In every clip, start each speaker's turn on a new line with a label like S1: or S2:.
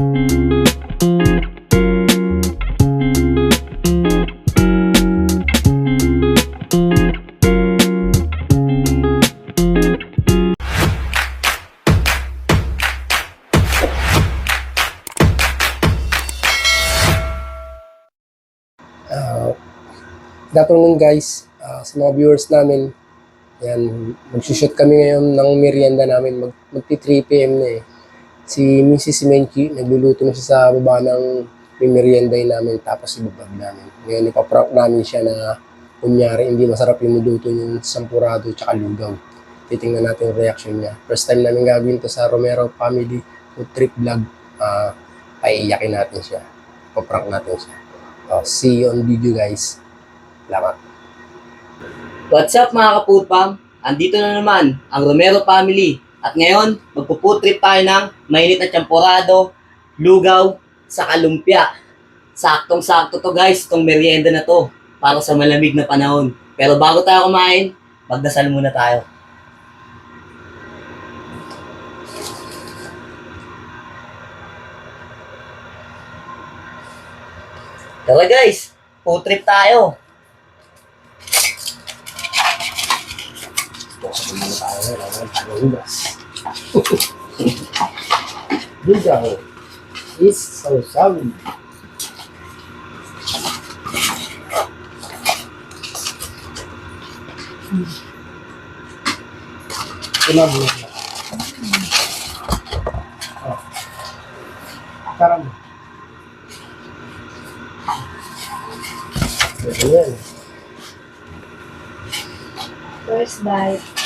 S1: Uh, good afternoon guys, Ah, sa mga viewers namin. Yan, magsushoot kami ngayon ng merienda namin. Mag, magti 3 p.m. na eh. Si Mrs. Menchi, nagluluto na siya sa baba ng merienday namin tapos ibabag namin. Ngayon ipaprank namin siya na kunyari hindi masarap yung niluto yung sampurado tsaka lugaw. Titingnan natin yung reaction niya. First time namin gagawin to sa Romero Family Food Trip Vlog. Ah, paiiyakin natin siya. Paprank natin siya. Oh, see you on video guys. Salamat.
S2: What's up mga kaputpam? Andito na naman ang Romero family. At ngayon, magpuputrip tayo ng mainit na champurado, lugaw, sa kalumpia. Saktong-sakto to guys, tong merienda na to. Para sa malamig na panahon. Pero bago tayo kumain, magdasal muna tayo. Tara guys, food trip tayo.
S1: Buksan muna. Lugaw is sound. Sinabi mo. Oh. Karam. Ayan.
S3: First bite.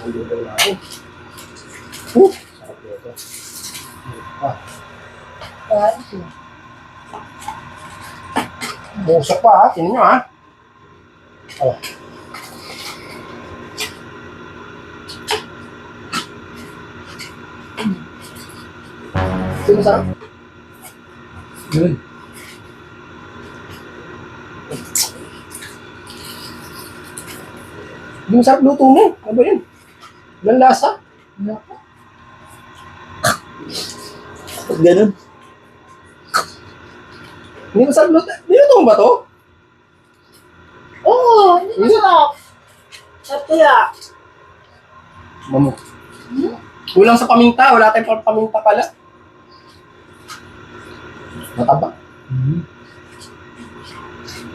S1: Ang lugaw natin. Uh, sarap nito. Ah,
S3: One,
S1: Busok pa ha, nyo ha. Oh. Ito masarap. Yun. Hindi masarap luto mo. Ano ba yun? Walang lasa.
S2: Ganun?
S1: Hindi masarap luto. Niluto mo ba to?
S3: Oo, hindi masarap. Sarap kaya.
S1: Mamo. Kulang sa paminta. Wala tayong pang- paminta pala. Mataba.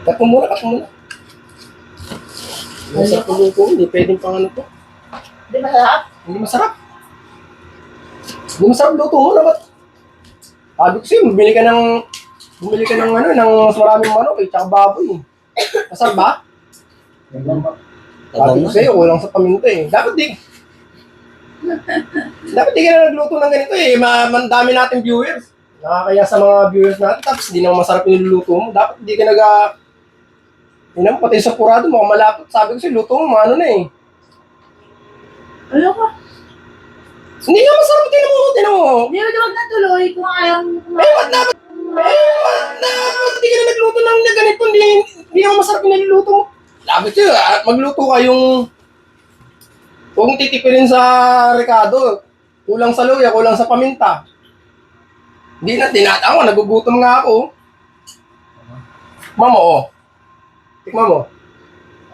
S1: Kat mo muna, kat mo muna. Masarap luto. Hindi pwedeng pang ano to.
S3: Hindi masarap.
S1: Hindi masarap. Hindi masarap luto mo na ba't? Sabi ko sa'yo, bumili ka ng bumili ka ng ano, ng mas maraming manok eh, tsaka baboy eh. Masarap ba? Sabi ko sa'yo, walang sa paminta eh. Dapat di, dapat di ka na nagluto ng ganito eh. Ma mandami nating viewers. Nakakaya sa mga viewers natin, tapos di naman masarap yung niluluto mo. Dapat di ka nag Yun naman, pati sa purado mo, malapot. Sabi ko sa'yo, luto mo, ano na eh.
S3: Ka?
S1: Hindi nga masarap, tinan mo, tinan mo.
S3: Hindi mo wag na tuloy kung ayaw mo
S1: Eh, ba't dapat? Eh, ba't dapat di ka na nagluto ng ganito? Hindi, hindi naman masarap yung niluluto mo. Sabi ko, ah, magluto ka yung... Huwag mong titipirin sa Ricardo. Kulang sa luya, kulang sa paminta. Hindi na, tinatawa, nagugutom nga ako. Mamo, oh. Tikman mo.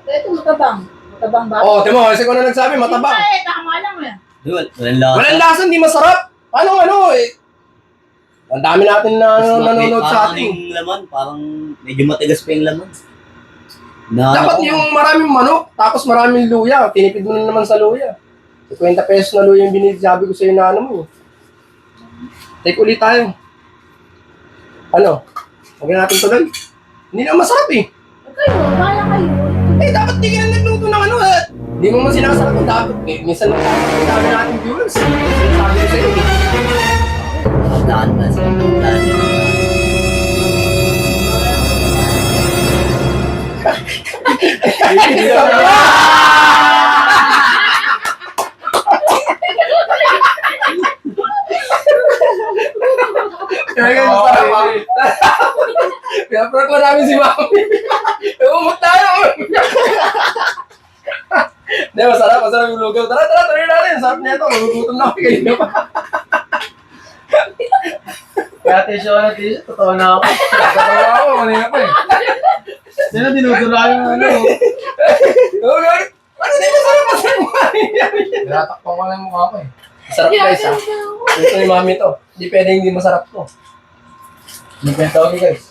S3: Ito matabang. Matabang ba?
S1: Oh, tingnan mo, kasi ko na nagsabi, matabang.
S3: Hindi, eh, tama lang eh.
S2: Wal- Walang lasa.
S1: Walang lasa, hindi masarap. Paano ano eh? Ang dami natin na
S2: Mas
S1: ano, nanonood sa
S2: parang
S1: atin.
S2: yung laman, parang medyo matigas pa yung laman. Na,
S1: Dapat
S2: ano,
S1: yung maraming manok, tapos maraming luya. Tinipid mo na naman sa luya. 50 pesos na luya yung binili, sabi ko sa'yo na ano mo. eh. Take ulit tayo. Ano? Huwag na natin tuloy. Hindi na masarap eh.
S3: Kayo, kaya kayo.
S1: Eh, dapat di ka na nagluto ng ano. Hindi mo man sinasarap ang dapat. Eh, minsan lang ang dami natin viewers. eh. Sabi ko sa'yo eh.
S2: daan na sa daan.
S1: Kaya ganyan sa mami. Kaya prank lang namin si mami. Umot tayo. Hindi, masarap, masarap yung lugaw. Tara, tara, tara natin. Sarap nito. Magugutom na kanina pa.
S4: Kaya tisyo na tisyo, totoo na ako. Totoo ako, kanina pa eh. Sino dinudura yung ano?
S1: Oh, Lord! Ano di masarap masarap
S4: Tinatakpan ko lang yung mukha ko eh.
S1: Sarap guys ha. Ito ni mami to. Hindi pwedeng hindi masarap to.
S4: May kwenta ko guys.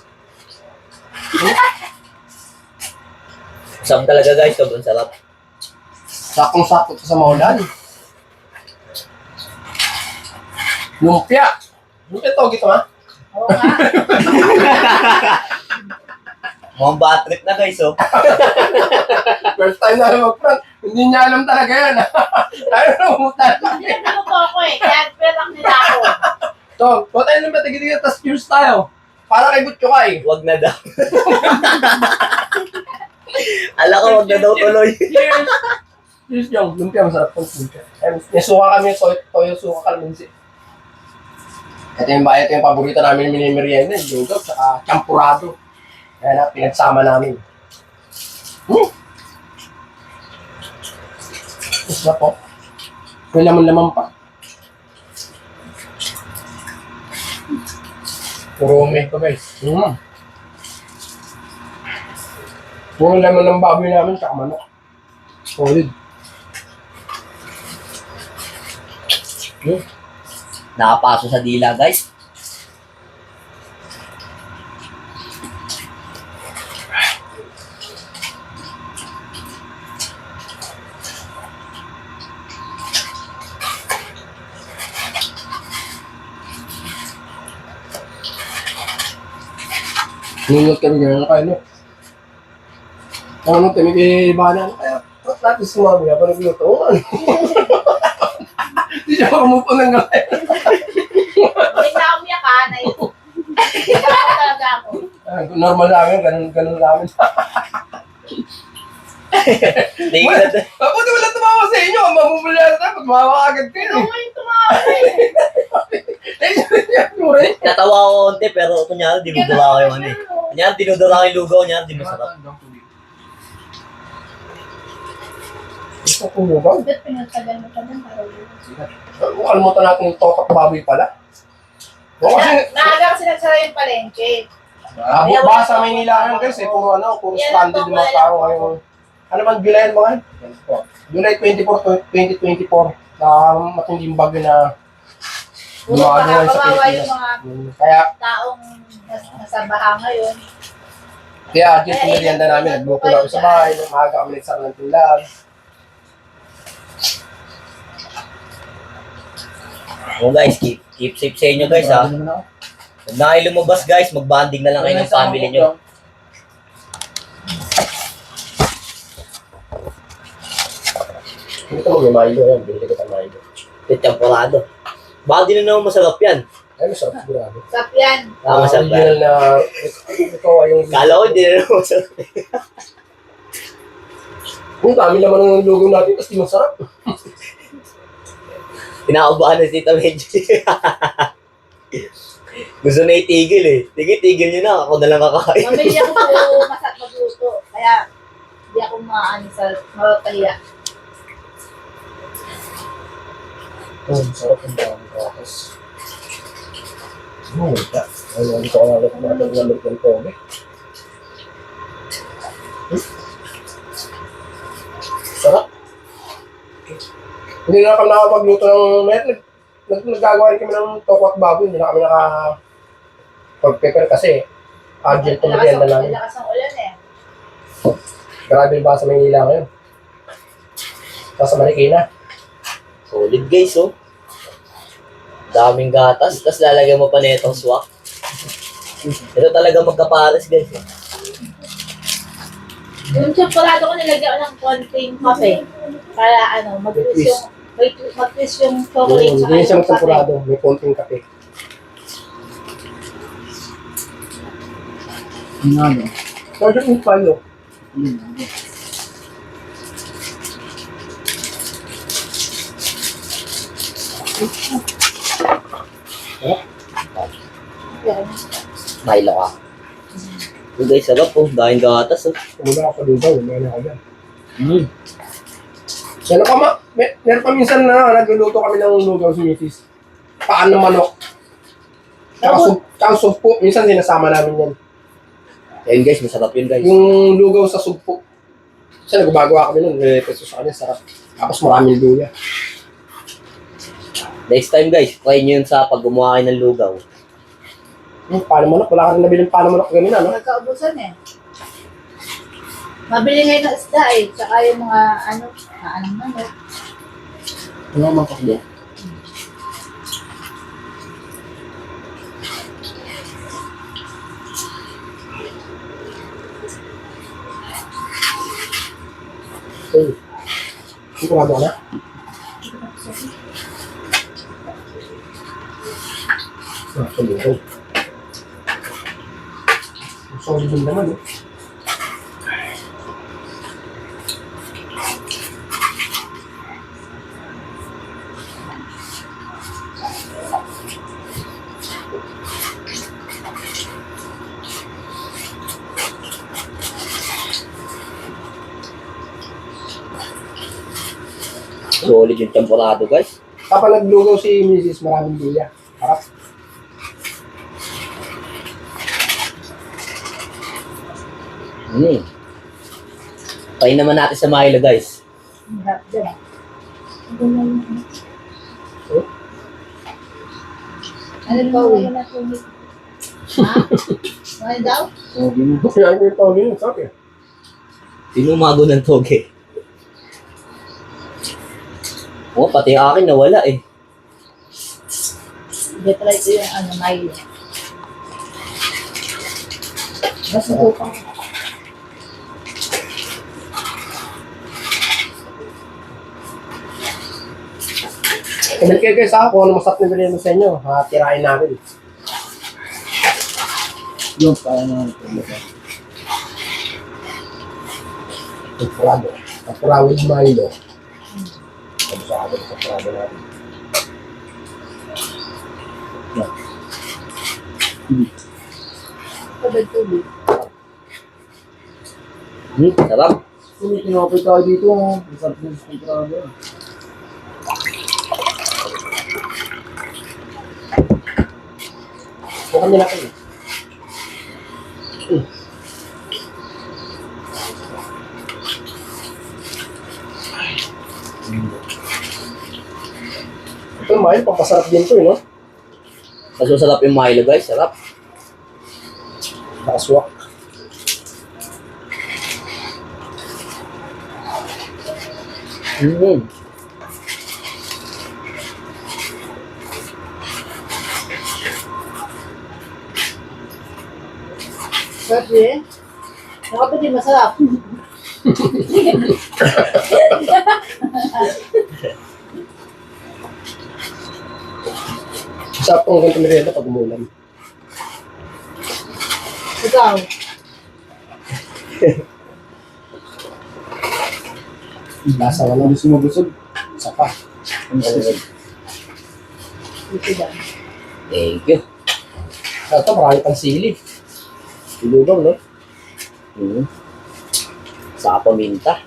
S2: Sarap talaga guys, sobrang sarap.
S1: Sakong sakto to sa maulan. Lumpia. Lumpia to gito ha.
S3: Oo nga.
S2: Mukhang bad trip na guys, oh.
S1: First time na mag-prank. Hindi niya alam talaga yan. Ayaw na umutan.
S3: Ano po ako eh. Kaya perak nila ako.
S1: To, kung tayo lumpia, tigil-tigil, tas cheers tayo. Para kay Butcho ka eh.
S2: Wag na daw. Ala ko, wag na daw tuloy.
S1: Cheers! Cheers yung lumpia, masarap tong lumpia. May suka kami, toyo, toyo suka kalamansi. Ito yung ito yung paborito namin minimerienda, yung lugaw, saka champurado. Kaya na, pinagsama namin. Hmm! Tapos na po. May laman-laman pa.
S4: Puro umi ko guys.
S1: Hmm. Puro laman ng baboy namin, saka manok. Solid. Hmm.
S2: Nakapaso sa dila guys.
S1: Nunod kami ganyan kayo, no? Ang ano, kami kay Bana, kaya, ba't natin si Mami, ako nagluto, ano? Hindi siya makumupo ng galay.
S3: Hindi na umiyak ha. Na. Ako.
S1: Ah, Normal namin, ganun, ganun namin.
S2: Tingin na
S1: Mabuti wala tumawa sa inyo, ang mamumulala tayo, pag tumawa agad kayo.
S3: Ano yung tumawa eh.
S1: Eh.
S2: Natawa ko konti, pero kunyari, dinudura ko yung ano eh. Kunyari, dinudura ko yung lugaw, kunyari, di masarap.
S1: Ito kung lugaw.
S3: Ba't pinagtagal mo pa dun? Parang yun.
S1: Kalimutan natin yung totok baboy pala. O kasi,
S3: Naaga kasi nagsara yung palengke.
S1: Abo ba sa Maynila ngayon guys, eh, puro ano, puro stranded yung mga tao ngayon. Ano man, July yan mga? July 24, 2024, na matinding bagyo na
S3: Puro
S1: Lumago
S3: baka
S1: ngayon sa
S3: kawawa
S1: Pilipinas.
S3: yung mga
S1: Mm, Kaya,
S3: taong nas- nasa baha ngayon.
S1: kaya dito yung merienda namin, nagluto na kami sa bahay, nung maaga kami nagsara ng tindahan.
S2: Oh guys, keep, keep safe sa inyo guys ha. Huwag na kayo lumabas guys, mag-bonding na lang kayo ng family nyo.
S1: Ito may Milo yan, binili ko ng Milo.
S2: Temporado. Baka di na naman masarap yan.
S1: Ay, masarap sigurado.
S3: Sap yan.
S2: Ah, masarap yan.
S1: original na, ito ay yung...
S2: Kala ko di na naman masarap.
S1: Ang dami naman ng lugaw natin, tapos di masarap.
S2: Kinakabahan na si Tita Medji. Gusto na itigil eh. Tigil, tigil nyo na. Ako na lang kakain.
S3: Mamili ako po masat magluto. Kaya hindi ako maano sa mapapahiya.
S1: Oh, masarap yung dami tapos. Oh, wala. Ano, hindi ko alam kung ano yung lamig ng toge. Hindi na kami nakapagluto ng... May, nag, nag, nagagawa rin kami ng toko at baboy. Hindi na kami naka... Pag-prepare kasi. Urgent to merienda namin.
S3: Malakas ang ulan eh.
S1: Grabe ba sa Maynila ngayon? Sa Marikina.
S2: Solid guys oh. Daming gatas. Tapos lalagyan mo pa na itong swak. Ito talaga magkapares guys. eh.
S3: Yung chocolate ko nilagyan ko ng konting kape. Para ano, mag-twist yung, mag-twist yung chocolate
S1: Hindi
S3: yung kape.
S1: magsampurado. May konting kape.
S4: Ano?
S1: Pero yung palo.
S3: Yan.
S2: Milo ka. Ito guys, sarap oh. Dahil gatas oh.
S1: Ako sa lugaw. Wala na agad.
S4: Mm.
S1: Ano pa ma? Mer meron pa minsan na nagluluto kami ng lugaw si Mrs. Paan ng manok. Tsaka, sup, tsaka sugpo. Minsan sinasama namin yan.
S2: Ayun guys, masarap yun guys.
S1: Yung lugaw sa sugpo. Kasi nagumagawa kami nun. Nire-request ko sa kanya. Sarap. Tapos maraming luya.
S2: Next time guys, try nyo yun sa pag gumawa kayo ng lugaw.
S1: Yung paano manok. Wala ka rin nabiling paano manok ganun ano?
S3: Nagkaubusan eh. Mabili ngayon ng isda eh. Tsaka yung mga ano, maanang manok.
S1: Ano ang mangkok doon? Hey. Sigurado ka na? Ah, sumigaw. Solid din naman eh.
S2: Solid yung temporado guys.
S1: Kapag naglugaw si Mrs. maraming luya. Harap.
S2: Hmm. Try naman natin sa Milo guys.
S3: Ang harap dyan.
S1: Oh.
S3: Ano ba uwi? Ha? Ano daw?
S1: Kaya ko yung tawagin yun, sabi.
S2: Tinumago ng toge. Oh, pati akin nawala eh.
S3: Hindi pala ito yung ano, Milo. Mas nagupang.
S1: Kabalik kayo kayo sa ako, ano masarap na bilhin mo sa inyo, ha, tirahin namin.
S4: Yung kaya na ito.
S1: Tempurado. Tempura with Milo. Sabi sa akin, tempurado natin.
S3: Tubig-tubig.
S2: Hmm, sarap.
S4: Kung may tinapay tayo dito, ang sarap din sa kontrado.
S1: Mukhang nila kayo. Hmm. Ito, Milo, pampasarap din to, eh, no?
S2: Mas masarap yung Milo guys, sarap.
S1: Nakaswak.
S2: Hmm.
S3: Sarap din. Ako pa din masarap.
S1: Sarap tong ganito merienda pag umulan.
S3: Ikaw.
S1: Lasa
S4: Ano
S1: wala.
S4: yung sumabusog?
S1: Isa pa.
S4: Ano sa
S3: Dito dyan.
S2: Thank you.
S1: Ito, marami pang sili. Ilugaw, no?
S2: Hmm. Sa paminta.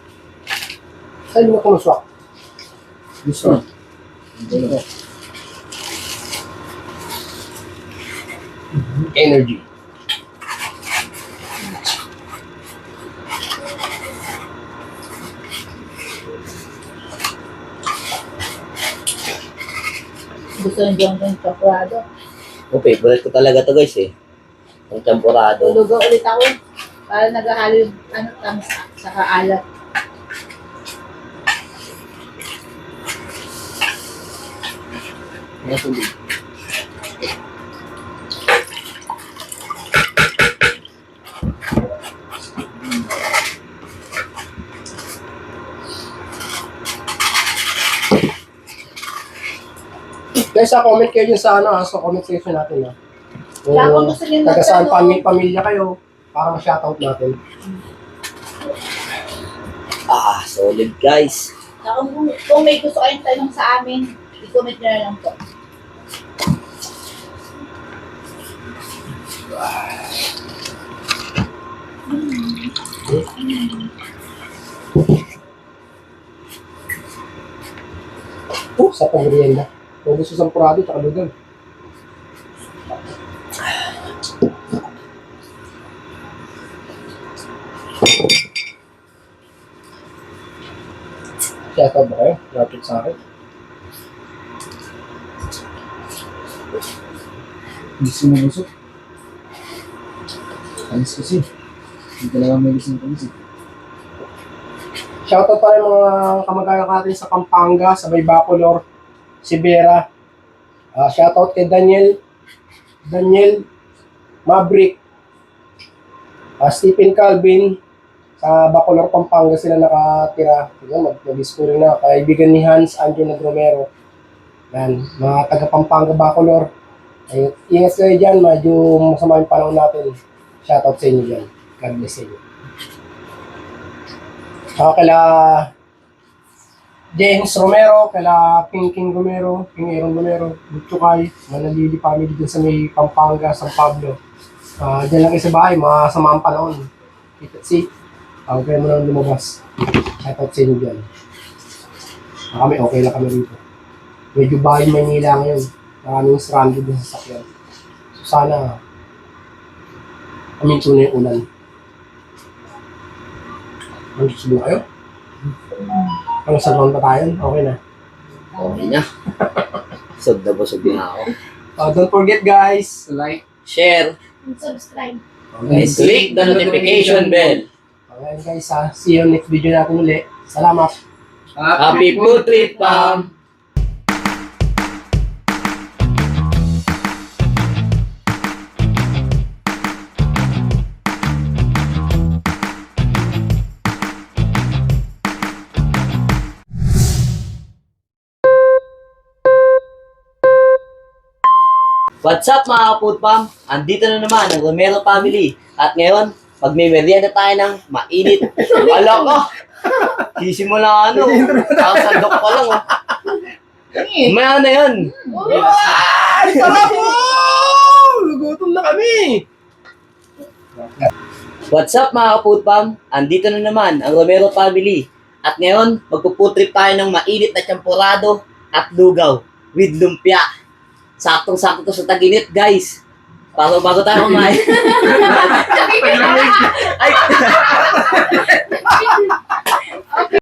S1: Saan mo kumuswak?
S4: Gusto. Ano?
S1: Energy.
S3: Gusto ng ng chocolate.
S2: Oh, favorite ko talaga to guys eh. Yung temporado.
S3: Tulugaw ulit ako. Para naghahalo yung ano, tamis sa kaalat.
S4: Mga tubig.
S1: Guys, sa comment kayo dyan sa ano, ha, sa comment section natin. Ha.
S3: Kaya kung gusto niyo
S1: taga saan
S3: magtanong-
S1: pami- pamilya kayo, para ma-shoutout natin.
S2: Ah, solid guys.
S3: Saka kung, kung may gusto kayong tanong sa amin, i-comment nyo na lang po.
S1: Oh, sa pang merienda. Kung gusto sa purado, tsaka lugaw. Shoutout ba kayo? Lapit sa akin.
S4: Hindi sumusok. Alis kasi. Hindi talaga may gising palis eh.
S1: Shoutout pa rin mga kamag-anak natin sa Pampanga, sa Bay Bacolor, Sibera. Ah, shoutout kay Daniel, Daniel Maverick, ah, Stephen Calvin, sa Bacolor, Pampanga sila nakatira. Yan, mag mag-schooling na. Kaibigan ni Hans Angel Romero. Yan, mga taga Pampanga, Bacolor. Ay, ingat kayo dyan, medyo masama yung panahon natin. Shoutout sa inyo dyan. God bless inyo. Saka kala James Romero, kala King King Romero, King Aaron Romero, Butchukay, Manalili family dun sa may Pampanga, San Pablo. Ah, dyan lang kayo sa bahay, masama ang panahon. Keep it safe. Huwag kayo mo nang lumabas. Shoutout sa inyo dyan. Ah, kami, okay lang kami rito. Medyo bahay Manila ngayon. Maraming stranded din sa sakyan. So sana, aminto na yung ulan. Ano gusto mo kayo? Ano sa round pa tayo? Okay na.
S2: Okay na. Busog na busog na ako.
S1: Uh, don't forget guys,
S4: Like,
S2: Share
S3: Subscribe.
S2: and click the notification bell.
S1: Okay guys ha, see you next video natin ulit. Salamat.
S2: Happy food trip, Pam! What's up mga kaput Pam? Andito na naman ang Romero family. At ngayon, pag may merienda tayo ng mainit. Wala ko! Sisimula ano, kakasandok pa lang oh. Maya na yan.
S1: Ay, sarap po! Gutom na kami!
S2: What's up mga kaputpam? Andito na naman ang Romero family. At ngayon, magpuputrip tayo ng mainit na champurado at lugaw with lumpia. Saktong-sakto to sa taginit, guys. Bago, bago tayo kumain. Ay!